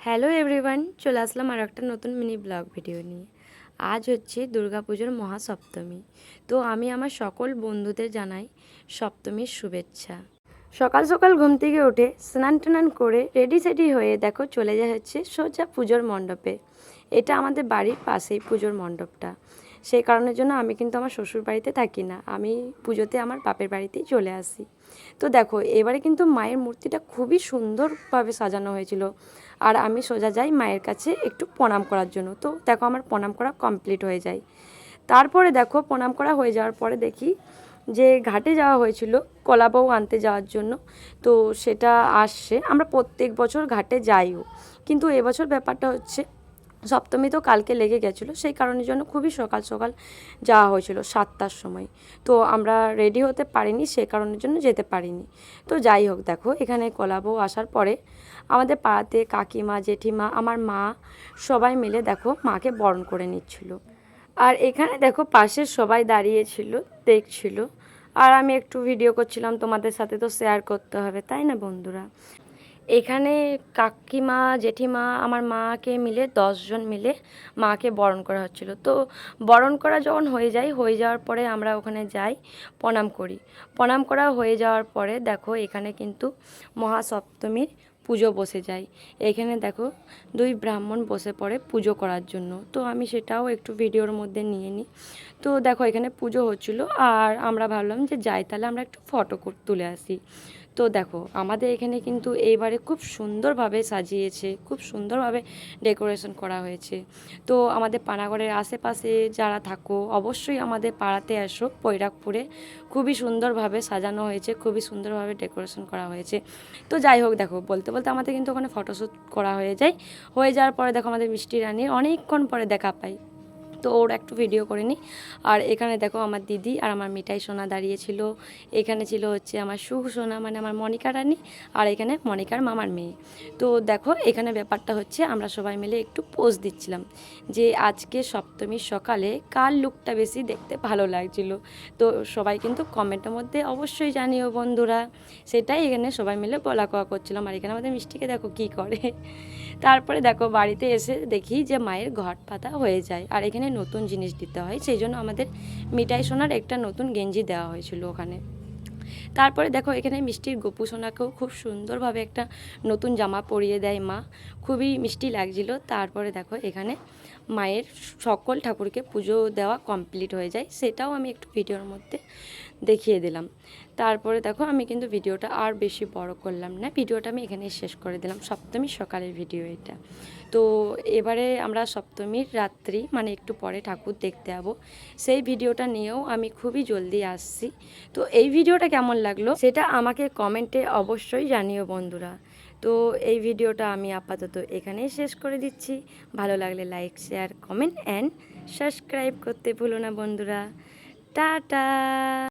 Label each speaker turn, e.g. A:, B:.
A: Hello everyone, চলে আসলাম আর একটা নতুন মিনি ব্লগ ভিডিও নিয়ে। আজ হচ্ছে দুর্গাপুজোর মহাসপ্তমী। তো আমি আমার সকল বন্ধুদের জানাই সপ্তমীর শুভেচ্ছা। সকাল সকাল ঘুম থেকে উঠে স্নান টান করে রেডি সেডি হয়ে দেখো চলে যায় হচ্ছে সোজা পুজোর মণ্ডপে। এটা আমাদের বাড়ির পাশেই পুজোর মণ্ডপটা। সেই কারণের জন্য আমি কিন্তু আমার শ্বশুর বাড়িতে থাকি না। আমি পুজোতে আমার বাপের বাড়িতেই চলে আসি। তো দেখো, এবারে কিন্তু মায়ের মূর্তিটা খুবই সুন্দরভাবে সাজানো হয়েছিল। আর আমি সোজা যাই মায়ের কাছে একটু প্রণাম করার জন্য। তো দেখো, আমার প্রণাম করা কমপ্লিট হয়ে যায়। তারপরে দেখো, প্রণাম করা হয়ে যাওয়ার পরে দেখি যে ঘাটে যাওয়া হয়েছিল কলাবউ আনতে যাওয়ার জন্য। তো সেটা আসছে। আমরা প্রত্যেক বছর ঘাটে যাইও। কিন্তু এবছর ব্যাপারটা হচ্ছে সপ্তমী তো কালকে লেগে গেছিল, সেই কারণের জন্য খুবই সকাল সকাল যাওয়া হয়েছিল সাতটার সময়। তো আমরা রেডি হতে পারিনি, সে কারণের জন্য যেতে পারিনি। তো যাই হোক, দেখো, এখানে কলাবউ আসার পরে আমাদের পাড়াতে কাকিমা, জেঠিমা, আমার মা সবাই মিলে দেখো মাকে বরণ করে নিচ্ছিল। আর এখানে দেখো পাশের সবাই দাঁড়িয়েছিল, দেখছিল। আর আমি একটু ভিডিও করছিলাম, তোমাদের সাথে তো শেয়ার করতে হবে, তাই না বন্ধুরা? এখানে কাকিমা, জেঠিমা, আমার মাকে মিলে দশজন মিলে মাকে বরণ করা হচ্ছিল। তো বরণ করা যখন হয়ে যায়, হয়ে যাওয়ার পরে আমরা ওখানে যাই, প্রণাম করি। প্রণাম করা হয়ে যাওয়ার পরে দেখো, এখানে কিন্তু মহাসপ্তমীর পুজো বসে যায়। এখানে দেখো, দুই ব্রাহ্মণ বসে পড়ে পুজো করার জন্য। তো আমি সেটাও একটু ভিডিওর মধ্যে নিয়ে নিই। তো দেখো, এখানে পুজো হচ্ছিল, আর আমরা ভাবলাম যে যাই, তাহলে আমরা একটু ফটো তুলে আসি। তো দেখো, আমাদের এখানে কিন্তু এইবারে খুব সুন্দরভাবে সাজিয়েছে, খুব সুন্দরভাবে ডেকোরেশন করা হয়েছে। তো আমাদের পানাগড়ের আশেপাশে যারা থাকো, অবশ্যই আমাদের পাড়াতে আসো বৈরাগপুরে খুবই সুন্দরভাবে সাজানো হয়েছে, খুবই সুন্দরভাবে ডেকোরেশন করা হয়েছে। তো যাই হোক, দেখো, বলতে বলতে আমাদের কিন্তু ওখানে ফটোশ্যুট করা হয়ে যায়। হয়ে যাওয়ার পরে দেখো আমাদের মিষ্টি রানীর অনেকক্ষণ পরে দেখা পাই। তো ওর একটু ভিডিও করে নিই আর এখানে দেখো আমার দিদি আর আমার মিঠাই সোনা দাঁড়িয়েছিল এখানে ছিল হচ্ছে আমার সুখ সোনা মানে আমার মনিকা রানী আর এখানে মনিকার মামার মেয়ে। তো দেখো এখানে ব্যাপারটা হচ্ছে আমরা সবাই মিলে একটু পোজ দিচ্ছিলাম যে আজকে সপ্তমীর সকালে কার লুকটা বেশি দেখতে ভালো লাগছিল? তো সবাই কিন্তু কমেন্টের মধ্যে অবশ্যই জানিও বন্ধুরা। সেটাই এখানে সবাই মিলে বলা কওয়া করছিলাম। আর এখানে আমাদের মিষ্টিকে দেখো কি করে। তারপরে দেখো বাড়িতে এসে দেখি যে মায়ের ঘট পাতা হয়ে যায়। আর এখানে নতুন জিনিস দিতে হয়, সেই জন্য আমাদের মিঠাই সোনার একটা নতুন গেঞ্জি দেওয়া হয়েছিল ওখানে। তারপরে দেখো এখানে মিষ্টির গোপু সোনাকেও খুব সুন্দরভাবে একটা নতুন জামা পরিয়ে দেয় মা। খুবই মিষ্টি লাগছিল। তারপরে দেখো এখানে মায়ের সকল ঠাকুরকে পুজো দেওয়া কমপ্লিট হয়ে যায়। সেটাও আমি একটু ভিডিওর মধ্যে দেখিয়ে দিলাম। তারপরে দেখো আমি কিন্তু ভিডিওটা আর বেশি বড় করলাম না। ভিডিওটা আমি এখানে শেষ করে দিলাম। সপ্তমীর সকালের ভিডিও এটা। তো এবারে আমরা সপ্তমীর রাত্রি মানে একটু পরে ঠাকুর দেখতে যাব। সেই ভিডিওটা নিয়েও আমি খুবই জলদি আসছি। তো এই ভিডিওটা কেমন লাগল সেটা আমাকে কমেন্টে অবশ্যই জানিও বন্ধুরা। তো এই ভিডিওটা আমি আপাতত এখানেই শেষ করে দিচ্ছি। ভালো লাগলে like, share, comment, and subscribe করতে ভুলো না বন্ধুরা। টাটা!